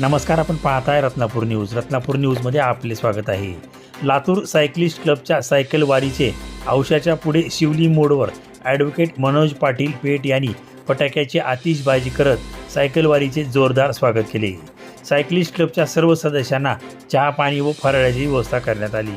नमस्कार आपण पाहताय रत्नापूर न्यूज. रत्नापूर न्यूजमध्ये आपले स्वागत आहे. लातूर सायक्लिस्ट क्लबच्या सायकल वारीचे औशाच्या पुढे शिवली मोडवर ॲडव्होकेट मनोज पाटील पेठ यांनी फटाक्याची आतिषबाजी करत सायकल वारीचे जोरदार स्वागत केले. सायक्लिस्ट क्लबच्या सर्व सदस्यांना चहा पाणी व फराळाची व्यवस्था करण्यात आली.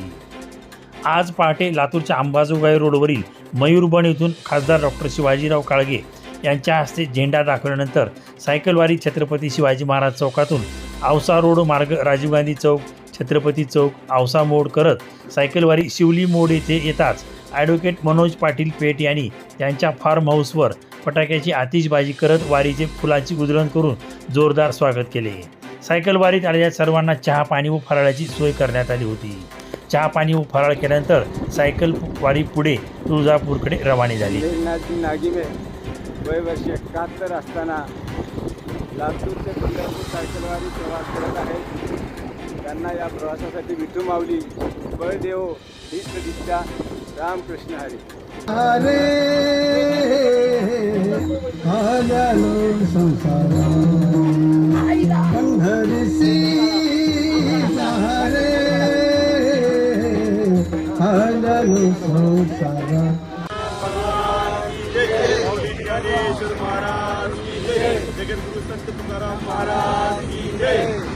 आज पहाटे लातूरच्या अंबाजोगाई रोडवरील मयूरबन येथून खासदार डॉक्टर शिवाजीराव काळगे यांच्या हस्ते झेंडा दाखवल्यानंतर सायकलवारी छत्रपती शिवाजी महाराज चौकातून औसा रोड मार्ग राजीव गांधी चौक छत्रपती चौक औसा मोड करत सायकलवारी शिवली मोड येथे येताच ॲडव्होकेट मनोज पाटील पेठ यांनी त्यांच्या फार्म हाऊसवर फटाक्याची आतिषबाजी करत वारीचे फुलाची उधळण करून जोरदार स्वागत केले. सायकलवारीत आलेल्या सर्वांना चहा पाणी व फराळाची सोय करण्यात आली होती. चहा पाणी व फराळ केल्यानंतर सायकल वारी पुढे तुळजापूरकडे रवाना झाली. नागी वय वर्ष एकाहत्तर असताना लातूर ते तुळजापूर सायकलवारी प्रवास करत आहेत. त्यांना या प्रवासासाठी विठू माऊली बळदेव ही दिशा रामकृष्ण हरी. हरे संसार. हरे संसार. महाराज की जय जगद्गुरु संत तुकाराम महाराज की जय